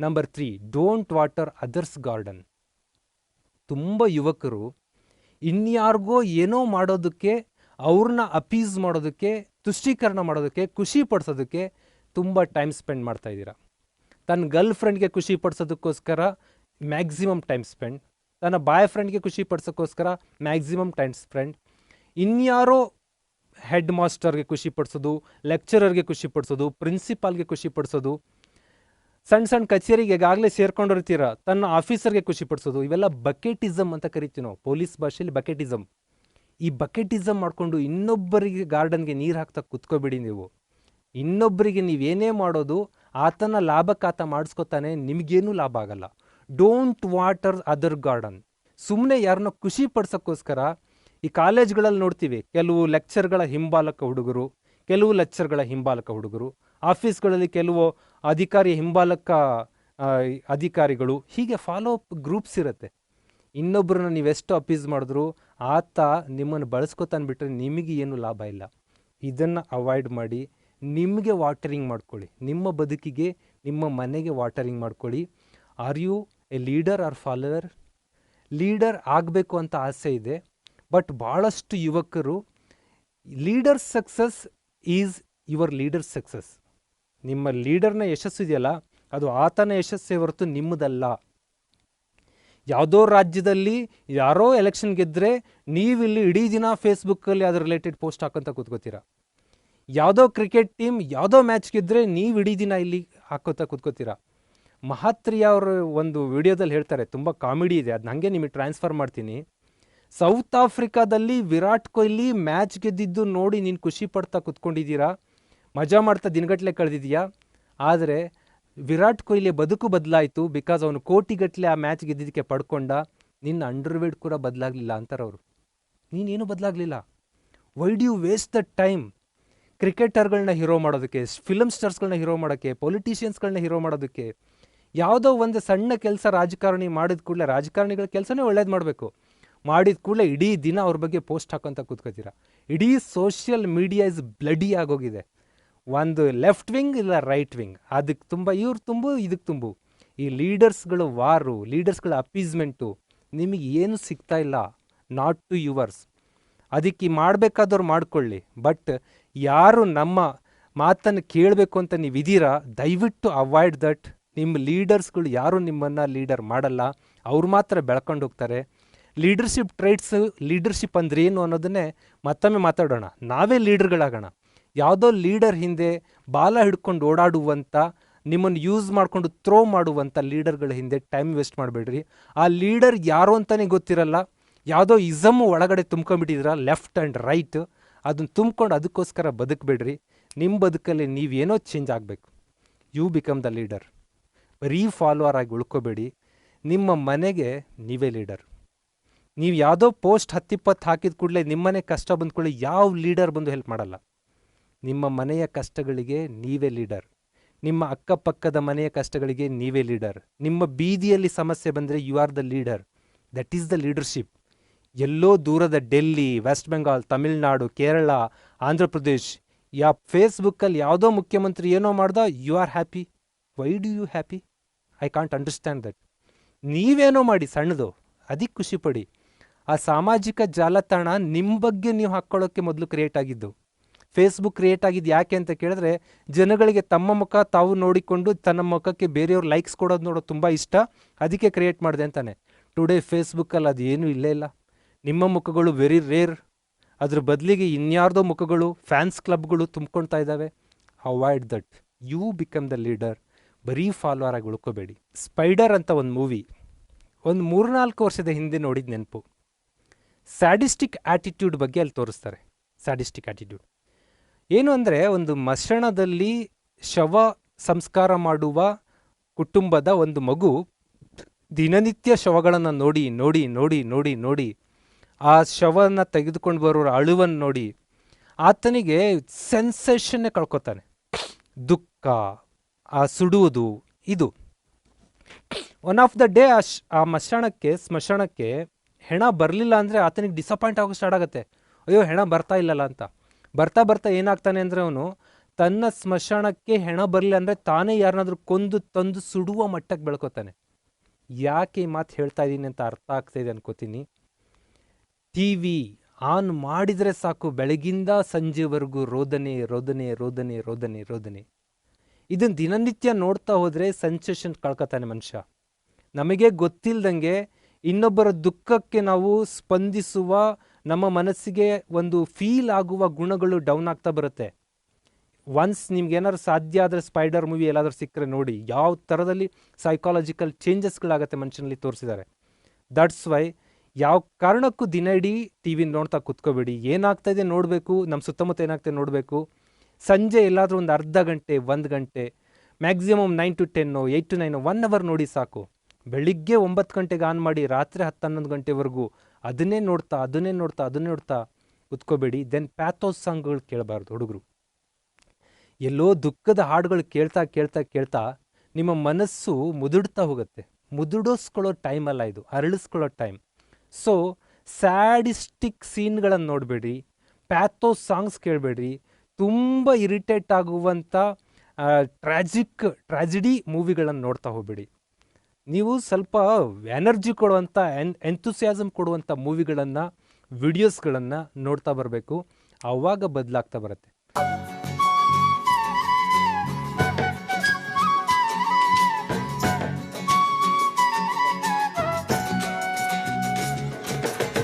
Number three don't water others garden ತುಂಬ ಯುವಕರು ಇನ್ಯಾರಿಗೋ ಏನೋ ಮಾಡೋದಕ್ಕೆ ಅವ್ರನ್ನ ಅಪೀಸ್ ಮಾಡೋದಕ್ಕೆ, ತುಷ್ಟೀಕರಣ ಮಾಡೋದಕ್ಕೆ, ಖುಷಿ ಪಡಿಸೋದಕ್ಕೆ ತುಂಬ ಟೈಮ್ ಸ್ಪೆಂಡ್ ಮಾಡ್ತಾ ಇದ್ದೀರಾ. ತನ್ನ ಗರ್ಲ್ ಫ್ರೆಂಡ್ಗೆ ಖುಷಿ ಪಡಿಸೋದಕ್ಕೋಸ್ಕರ ಮ್ಯಾಕ್ಸಿಮಮ್ ಟೈಮ್ ಸ್ಪೆಂಡ್ ತನ್ನ ಬಾಯ್ ಫ್ರೆಂಡ್ಗೆ ಖುಷಿ ಪಡಿಸೋಕ್ಕೋಸ್ಕರ ಮ್ಯಾಕ್ಸಿಮಮ್ ಟೈಮ್ ಸ್ಪೆಂಡ್ ಇನ್ಯಾರೋ ಹೆಡ್ ಮಾಸ್ಟರ್ಗೆ ಖುಷಿ ಪಡಿಸೋದು ಲೆಕ್ಚರರ್ಗೆ ಖುಷಿ ಪಡಿಸೋದು ಪ್ರಿನ್ಸಿಪಾಲ್ಗೆ ಖುಷಿ ಪಡಿಸೋದು ಸಣ್ಣ ಸಣ್ಣ ಕಚೇರಿಗೆ ಈಗಾಗಲೇ ಸೇರ್ಕೊಂಡಿರ್ತೀರ, ತನ್ನ ಆಫೀಸರ್ಗೆ ಖುಷಿ ಪಡಿಸೋದು. ಇವೆಲ್ಲ ಬಕೆಟಿಸಮ್ ಅಂತ ಕರಿತೀವಿ ನಾವು. ಪೊಲೀಸ್ ಭಾಷೆಯಲ್ಲಿ ಬಕೆಟಿಸಮ್ ಈ ಬಕೆಟಿಸಮ್ ಮಾಡಿಕೊಂಡು ಇನ್ನೊಬ್ಬರಿಗೆ ಗಾರ್ಡನ್ಗೆ ನೀರು ಹಾಕ್ತಾ ಕುತ್ಕೋಬೇಡಿ ನೀವು. ಇನ್ನೊಬ್ಬರಿಗೆ ನೀವೇನೇ ಮಾಡೋದು, ಆತನ ಲಾಭಕ್ಕಾತ ಮಾಡಿಸ್ಕೊತಾನೆ ನಿಮಗೇನೂ ಲಾಭ ಆಗಲ್ಲ. ಡೋಂಟ್ ವಾಟರ್ ಅದರ್ ಗಾರ್ಡನ್ ಸುಮ್ಮನೆ ಯಾರನ್ನ ಖುಷಿ ಪಡ್ಸೋಕ್ಕೋಸ್ಕರ ಈ ಕಾಲೇಜ್ಗಳಲ್ಲಿ ನೋಡ್ತೀವಿ, ಕೆಲವು ಲೆಕ್ಚರ್ಗಳ ಹಿಂಬಾಲಕ ಹುಡುಗರು ಕೆಲವು ಲೆಕ್ಚರ್ಗಳ ಹಿಂಬಾಲಕ ಹುಡುಗರು, ಆಫೀಸ್ಗಳಲ್ಲಿ ಕೆಲವು ಅಧಿಕಾರಿ ಹಿಂಬಾಲಕ ಅಧಿಕಾರಿಗಳು ಹೀಗೆ ಫಾಲೋ ಅಪ್ ಗ್ರೂಪ್ಸ್ ಇರುತ್ತೆ. ಇನ್ನೊಬ್ಬರನ್ನ ನೀವೆಷ್ಟು ಅಪೀಸ್ ಮಾಡಿದ್ರು, ಆತ ನಿಮ್ಮನ್ನು ಬಳಸ್ಕೊತಾನೆ ಬಿಟ್ಟರೆ ನಿಮಗೆ ಏನು ಲಾಭ ಇಲ್ಲ. ಇದನ್ನು ಅವಾಯ್ಡ್ ಮಾಡಿ, ನಿಮಗೆ ವಾಟರಿಂಗ್ ಮಾಡ್ಕೊಳ್ಳಿ. ನಿಮ್ಮ ಬದುಕಿಗೆ, ನಿಮ್ಮ ಮನೆಗೆ ವಾಟರಿಂಗ್ ಮಾಡ್ಕೊಳ್ಳಿ. Are you a leader or follower leader ಆಗಬೇಕು ಅಂತ ಆಸೆ ಇದೆ ಬಟ್ ಭಾಳಷ್ಟು ಯುವಕರು leader success is your leader success. ನಿಮ್ಮ ಲೀಡರ್ನ ಯಶಸ್ಸು ಇದೆಯಲ್ಲ, ಅದು ಆತನ ಯಶಸ್ಸೇ ಹೊರತು ನಿಮ್ಮದಲ್ಲ. ಯಾವುದೋ ರಾಜ್ಯದಲ್ಲಿ ಯಾರೋ ಎಲೆಕ್ಷನ್ ಗೆದ್ದರೆ ನೀವಿಲ್ಲಿ ಇಡೀ ದಿನ ಫೇಸ್ಬುಕ್ಕಲ್ಲಿ ಅದ್ರ ರಿಲೇಟೆಡ್ ಪೋಸ್ಟ್ ಹಾಕೋಂತ ಕೂತ್ಕೋತೀರ? ಯಾವುದೋ ಕ್ರಿಕೆಟ್ ಟೀಮ್ ಯಾವುದೋ ಮ್ಯಾಚ್ ಗೆದ್ದರೆ ನೀವು ಇಡೀ ದಿನ ಇಲ್ಲಿ ಹಾಕೋತ ಕೂತ್ಕೋತೀರ? ಮಹಾತ್ರಿ ಅವರು ಒಂದು ವಿಡಿಯೋದಲ್ಲಿ ಹೇಳ್ತಾರೆ, ತುಂಬ ಕಾಮಿಡಿ ಇದೆ, ಅದು ನನಗೆ ನಿಮಗೆ ಟ್ರಾನ್ಸ್ಫರ್ ಮಾಡ್ತೀನಿ. ಸೌತ್ ಆಫ್ರಿಕಾದಲ್ಲಿ ವಿರಾಟ್ ಕೊಹ್ಲಿ ಮ್ಯಾಚ್ ಗೆದ್ದಿದ್ದು ನೋಡಿ ನೀನು ಖುಷಿ ಪಡ್ತಾ ಕುತ್ಕೊಂಡಿದ್ದೀರಾ? ಮಜಾ ಮಾಡ್ತಾ ದಿನಗಟ್ಟಲೆ ಕಳೆದಿದೆಯಾ ಆದರೆ ವಿರಾಟ್ ಕೊಹ್ಲಿ ಬದುಕು ಬದಲಾಯಿತು ಬಿಕಾಸ್ ಅವನು ಕೋಟಿಗಟ್ಟಲೆ ಆ ಮ್ಯಾಚ್ ಗೆದ್ದಿದ್ದಕ್ಕೆ ಪಡ್ಕೊಂಡ. ನಿನ್ನ ಅಂಡರ್ವೇಡ್ ಕೂಡ ಬದಲಾಗಲಿಲ್ಲ ಅಂತಾರವರು. ನೀನೇನು ಬದಲಾಗಲಿಲ್ಲ? Why do waste the time ಕ್ರಿಕೆಟರ್ಗಳನ್ನ hero ಮಾಡೋದಕ್ಕೆ ಫಿಲಮ್ ಸ್ಟಾರ್ಸ್ಗಳನ್ನ ಹೀರೋ ಮಾಡೋಕ್ಕೆ ಪೊಲಿಟಿಷಿಯನ್ಸ್ಗಳನ್ನ ಹೀರೋ ಮಾಡೋದಕ್ಕೆ, ಯಾವುದೋ ಒಂದು ಸಣ್ಣ ಕೆಲಸ ರಾಜಕಾರಣಿ ಮಾಡಿದ ಕೂಡಲೇ ರಾಜಕಾರಣಿಗಳ ಕೆಲಸನೇ ಒಳ್ಳೇದು ಮಾಡಬೇಕು. ಮಾಡಿದ ಕೂಡಲೇ ಇಡೀ ದಿನ ಅವ್ರ ಬಗ್ಗೆ ಪೋಸ್ಟ್ ಹಾಕೋಂತ ಕೂತ್ಕೋತೀರ. ಇಡೀ ಸೋಷಿಯಲ್ ಮೀಡಿಯಾ ಇಸ್ ಬ್ಲಡಿ ಆಗೋಗಿದೆ. ಒಂದು ಲೆಫ್ಟ್ ವಿಂಗ್ ಇಲ್ಲ ರೈಟ್ ವಿಂಗ್ ಅದಕ್ಕೆ ತುಂಬ, ಇವ್ರು ತುಂಬು ಇದಕ್ಕೆ ತುಂಬು. ಈ ಲೀಡರ್ಸ್ಗಳು ವಾರು ಲೀಡರ್ಸ್ಗಳ ಅಪೀಸ್ಮೆಂಟು ನಿಮಗೆ ಏನು ಸಿಗ್ತಾ ಇಲ್ಲ. ನಾಟ್ ಟು ಯುವರ್ಸ್ ಅದಕ್ಕೆ ಮಾಡಬೇಕಾದವ್ರು ಮಾಡ್ಕೊಳ್ಳಿ. ಬಟ್ ಯಾರು ನಮ್ಮ ಮಾತನ್ನು ಕೇಳಬೇಕು ಅಂತ ನೀವು ಇದೀರಾ ದಯವಿಟ್ಟು ಅವಾಯ್ಡ್ ದಟ್ ನಿಮ್ಮ ಲೀಡರ್ಸ್ಗಳು ಯಾರು ನಿಮ್ಮನ್ನು ಲೀಡರ್ ಮಾಡಲ್ಲ. ಅವ್ರು ಮಾತ್ರ ಬೆಳ್ಕೊಂಡು ಹೋಗ್ತಾರೆ. ಲೀಡರ್ಶಿಪ್ ಟ್ರೈಟ್ಸ್ ಲೀಡರ್ಶಿಪ್ ಅಂದ್ರೆ ಏನು ಅನ್ನೋದನ್ನೇ ಮತ್ತೊಮ್ಮೆ ಮಾತಾಡೋಣ. ನಾವೇ ಲೀಡರ್ಗಳಾಗೋಣ ಯಾವುದೋ ಲೀಡರ್ ಹಿಂದೆ ಬಾಲ ಹಿಡ್ಕೊಂಡು ಓಡಾಡುವಂಥ ನಿಮ್ಮನ್ನು ಯೂಸ್ ಮಾಡಿಕೊಂಡು ಥ್ರೋ ಮಾಡುವಂಥ ಲೀಡರ್ಗಳ ಹಿಂದೆ ಟೈಮ್ ವೇಸ್ಟ್ ಮಾಡಬೇಡ್ರಿ. ಆ ಲೀಡರ್ ಯಾರು ಅಂತಲೇ ಗೊತ್ತಿರಲ್ಲ. ಯಾವುದೋ ಇಸಮು ಒಳಗಡೆ ತುಂಬ್ಕೊಂಡ್ಬಿಟ್ಟಿದ್ರ ಲೆಫ್ಟ್ ಆ್ಯಂಡ್ ರೈಟ್ ಅದನ್ನು ತುಂಬ್ಕೊಂಡು ಅದಕ್ಕೋಸ್ಕರ ಬದುಕಬೇಡ್ರಿ. ನಿಮ್ಮ ಬದುಕಲ್ಲಿ ನೀವೇನೋ ಚೇಂಜ್ ಆಗಬೇಕು. ಯು ಬಿಕಮ್ ದ ಲೀಡರ್ ಬರೀ ಫಾಲೋವರ್ ಆಗಿ ಉಳ್ಕೋಬೇಡಿ. ನಿಮ್ಮ ಮನೆಗೆ ನೀವೇ ಲೀಡರ್ ನೀವು ಯಾವುದೋ ಪೋಸ್ಟ್ ಹತ್ತಿಪ್ಪತ್ತು ಹಾಕಿದ ಕೂಡಲೇ ನಿಮ್ಮನೆ ಕಷ್ಟ ಬಂದ ಕೂಡಲೇ ಯಾವ ಲೀಡರ್ ಬಂದು ಹೆಲ್ಪ್ ಮಾಡಲ್ಲ. ನಿಮ್ಮ ಮನೆಯ ಕಷ್ಟಗಳಿಗೆ ನೀವೇ ಲೀಡರ್. ನಿಮ್ಮ ಅಕ್ಕಪಕ್ಕದ ಮನೆಯ ಕಷ್ಟಗಳಿಗೆ ನೀವೇ ಲೀಡರ್. ನಿಮ್ಮ ಬೀದಿಯಲ್ಲಿ ಸಮಸ್ಯೆ ಬಂದರೆ you are the leader that is the leadership ಎಲ್ಲೋ ದೂರದ ಡೆಲ್ಲಿ, ವೆಸ್ಟ್ ಬೆಂಗಾಲ್, ತಮಿಳ್ನಾಡು, ಕೇರಳ, ಆಂಧ್ರ ಪ್ರದೇಶ್, ಯಾ ಫೇಸ್ಬುಕ್ಕಲ್ಲಿ ಯಾವುದೋ ಮುಖ್ಯಮಂತ್ರಿ ಏನೋ ಮಾಡ್ದ you are happy why do you happy I can't understand that ನೀವೇನೋ ಮಾಡಿ ಸಣ್ಣದು ಅದಕ್ಕೆ ಖುಷಿ ಪಡಿ. ಆ ಸಾಮಾಜಿಕ ಜಾಲತಾಣ ನಿಮ್ಮ ಬಗ್ಗೆ ನೀವು ಹಾಕ್ಕೊಳ್ಳೋಕ್ಕೆ ಮೊದಲು ಕ್ರಿಯೇಟ್ ಆಗಿದ್ದು. ಫೇಸ್ಬುಕ್ ಕ್ರಿಯೇಟ್ ಆಗಿದ್ದು ಯಾಕೆ ಅಂತ ಕೇಳಿದ್ರೆ, ಜನಗಳಿಗೆ ತಮ್ಮ ಮುಖ ತಾವು ನೋಡಿಕೊಂಡು ತನ್ನ ಮುಖಕ್ಕೆ ಬೇರೆಯವ್ರು ಲೈಕ್ಸ್ ಕೊಡೋದು ನೋಡೋದು ತುಂಬ ಇಷ್ಟ, ಅದಕ್ಕೆ ಕ್ರಿಯೇಟ್ ಮಾಡಿದೆ ಅಂತಾನೆ. ಟುಡೇ ಫೇಸ್ಬುಕ್ಕಲ್ಲಿ ಅದು ಏನೂ ಇಲ್ಲೇ ಇಲ್ಲ. ನಿಮ್ಮ ಮುಖಗಳು ವೆರಿ ರೇರ್ ಅದ್ರ ಬದಲಿಗೆ ಇನ್ಯಾರ್ದೋ ಮುಖಗಳು ಫ್ಯಾನ್ಸ್ ಕ್ಲಬ್ಗಳು ತುಂಬ್ಕೊಳ್ತಾ ಇದ್ದಾವೆ avoid that you become the leader ಬರೀ ಫಾಲೋವರ್ ಆಗಿ ಉಳ್ಕೋಬೇಡಿ. ಸ್ಪೈಡರ್ ಅಂತ ಒಂದು ಮೂವಿ ಒಂದು ಮೂರ್ನಾಲ್ಕು ವರ್ಷದ ಹಿಂದೆ ನೋಡಿದ ನೆನಪು. ಸ್ಯಾಡಿಸ್ಟಿಕ್ ಆ್ಯಟಿಟ್ಯೂಡ್ ಬಗ್ಗೆ ಅಲ್ಲಿ ತೋರಿಸ್ತಾರೆ. ಸ್ಯಾಡಿಸ್ಟಿಕ್ ಆ್ಯಟಿಟ್ಯೂಡ್ ಏನು ಅಂದರೆ ಒಂದು ಮಶಣದಲ್ಲಿ ಶವ ಸಂಸ್ಕಾರ ಮಾಡುವ ಕುಟುಂಬದ ಒಂದು ಮಗು ದಿನನಿತ್ಯ ಶವಗಳನ್ನು ನೋಡಿ ನೋಡಿ ನೋಡಿ ನೋಡಿ ನೋಡಿ, ಆ ಶವನ ತೆಗೆದುಕೊಂಡು ಬರೋರ ಅಳುವನ್ನು ನೋಡಿ, ಆತನಿಗೆ ಸೆನ್ಸೇಷನ್ನೇ ಕಳ್ಕೊತಾನೆ. ದುಃಖ, ಆ ಸುಡುವುದು, ಇದು. ಒನ್ ಆಫ್ ದ ಡೇ ಆ ಶ್, ಆ ಮಶಾಣಕ್ಕೆ, ಸ್ಮಶಾನಕ್ಕೆ ಹೆಣ ಬರಲಿಲ್ಲ ಅಂದರೆ ಆತನಿಗೆ ಡಿಸಪಾಯಿಂಟ್ ಆಗೋ ಸ್ಟಾರ್ಟ್ ಆಗುತ್ತೆ. ಅಯ್ಯೋ, ಹೆಣ ಬರ್ತಾ ಇಲ್ಲಲ್ಲ ಅಂತ. ಬರ್ತಾ ಬರ್ತಾ ಏನಾಗ್ತಾನೆ ಅಂದರೆ ಅವನು, ತನ್ನ ಸ್ಮಶಾನಕ್ಕೆ ಹೆಣ ಬರಲಿಲ್ಲ ಅಂದರೆ ತಾನೇ ಯಾರನ್ನಾದ್ರೂ ಕೊಂದು ತಂದು ಸುಡುವ ಮಟ್ಟಕ್ಕೆ ಬೆಳ್ಕೋತಾನೆ. ಯಾಕೆ ಈ ಮಾತು ಹೇಳ್ತಾ ಇದ್ದೀನಿ ಅಂತ ಅರ್ಥ ಆಗ್ತಾ ಇದೆ ಅನ್ಕೋತೀನಿ. ಟಿ ವಿ ಆನ್ ಮಾಡಿದರೆ ಸಾಕು, ಬೆಳಗಿಂದ ಸಂಜೆವರೆಗೂ ರೋದನೆ ರೋದನೆ ರೋದನೆ ರೋದನೆ ರೋದನೆ. ಇದನ್ನು ದಿನನಿತ್ಯ ನೋಡ್ತಾ ಹೋದರೆ ಸೆನ್ಸೇಷನ್ ಕಳ್ಕೊತಾನೆ ಮನುಷ್ಯ. ನಮಗೆ ಗೊತ್ತಿಲ್ದಂಗೆ ಇನ್ನೊಬ್ಬರ ದುಃಖಕ್ಕೆ ನಾವು ಸ್ಪಂದಿಸುವ ನಮ್ಮ ಮನಸ್ಸಿಗೆ ಒಂದು ಫೀಲ್ ಆಗುವ ಗುಣಗಳು ಡೌನ್ ಆಗ್ತಾ ಬರುತ್ತೆ. ಒನ್ಸ್ ನಿಮ್ಗೆ ಏನಾದ್ರು ಸಾಧ್ಯ ಆದರೆ ಸ್ಪೈಡರ್ ಮೂವಿ ಎಲ್ಲಾದರೂ ಸಿಕ್ಕರೆ ನೋಡಿ, ಯಾವ ಥರದಲ್ಲಿ ಸೈಕಾಲಜಿಕಲ್ ಚೇಂಜಸ್ಗಳಾಗತ್ತೆ ಮನುಷ್ಯನಲ್ಲಿ ತೋರಿಸಿದ್ದಾರೆ ದಟ್ಸ್ ವೈ ಯಾವ ಕಾರಣಕ್ಕೂ ದಿನ ಇಡೀ ಟಿ ವಿ ನೋಡ್ತಾ ಕುತ್ಕೋಬೇಡಿ. ಏನಾಗ್ತಾ ಇದೆ ನೋಡಬೇಕು ನಮ್ಮ ಸುತ್ತಮುತ್ತ ಏನಾಗ್ತದೆ ನೋಡಬೇಕು. ಸಂಜೆ ಎಲ್ಲಾದರೂ ಒಂದು ಅರ್ಧ ಗಂಟೆ, ಒಂದು ಗಂಟೆ maximum nine to ten eight to nine one hour ನೋಡಿ ಸಾಕು. ಬೆಳಿಗ್ಗೆ ಒಂಬತ್ತು ಗಂಟೆಗೆ ಆನ್ ಮಾಡಿ ರಾತ್ರಿ ಹತ್ತು ಹನ್ನೊಂದು ಗಂಟೆವರೆಗೂ ಅದನ್ನೇ ನೋಡ್ತಾ ಅದನ್ನೇ ನೋಡ್ತಾ ಅದನ್ನೇ ನೋಡ್ತಾ ಕುತ್ಕೋಬೇಡಿ ದೆನ್ ಪ್ಯಾಥೋಸ್ ಸಾಂಗ್ಗಳು ಕೇಳಬಾರ್ದು ಹುಡುಗರು. ಎಲ್ಲೋ ದುಃಖದ ಹಾಡುಗಳು ಕೇಳ್ತಾ ಕೇಳ್ತಾ ಕೇಳ್ತಾ ನಿಮ್ಮ ಮನಸ್ಸು ಮುದುಡ್ತಾ ಹೋಗುತ್ತೆ. ಮುದುಡಿಸ್ಕೊಳ್ಳೋ ಟೈಮ್ ಅಲ್ಲ ಇದು, ಅರಳಿಸ್ಕೊಳ್ಳೋ ಟೈಮ್ ಸೊ ಸ್ಯಾಡಿಸ್ಟಿಕ್ ಸೀನ್ಗಳನ್ನು ನೋಡಬೇಡಿ ಪ್ಯಾಥೋಸ್ ಸಾಂಗ್ಸ್ ಕೇಳಬೇಡ್ರಿ. ತುಂಬ ಇರಿಟೇಟ್ ಆಗುವಂಥ ಟ್ರ್ಯಾಜಿಕ್ ಟ್ರ್ಯಾಜಿಡಿ ಮೂವಿಗಳನ್ನು ನೋಡ್ತಾ ಹೋಗಬೇಡಿ. ನೀವು ಸ್ವಲ್ಪ ಎನರ್ಜಿ ಕೊಡುವಂಥ ಎನ್ ಎಂಥುಸಿಯಾಸಮ್ ಕೊಡುವಂಥ ಮೂವಿಗಳನ್ನು ವಿಡಿಯೋಸ್ಗಳನ್ನು ನೋಡ್ತಾ ಬರಬೇಕು. ಆವಾಗ ಬದಲಾಗ್ತಾ ಬರುತ್ತೆ.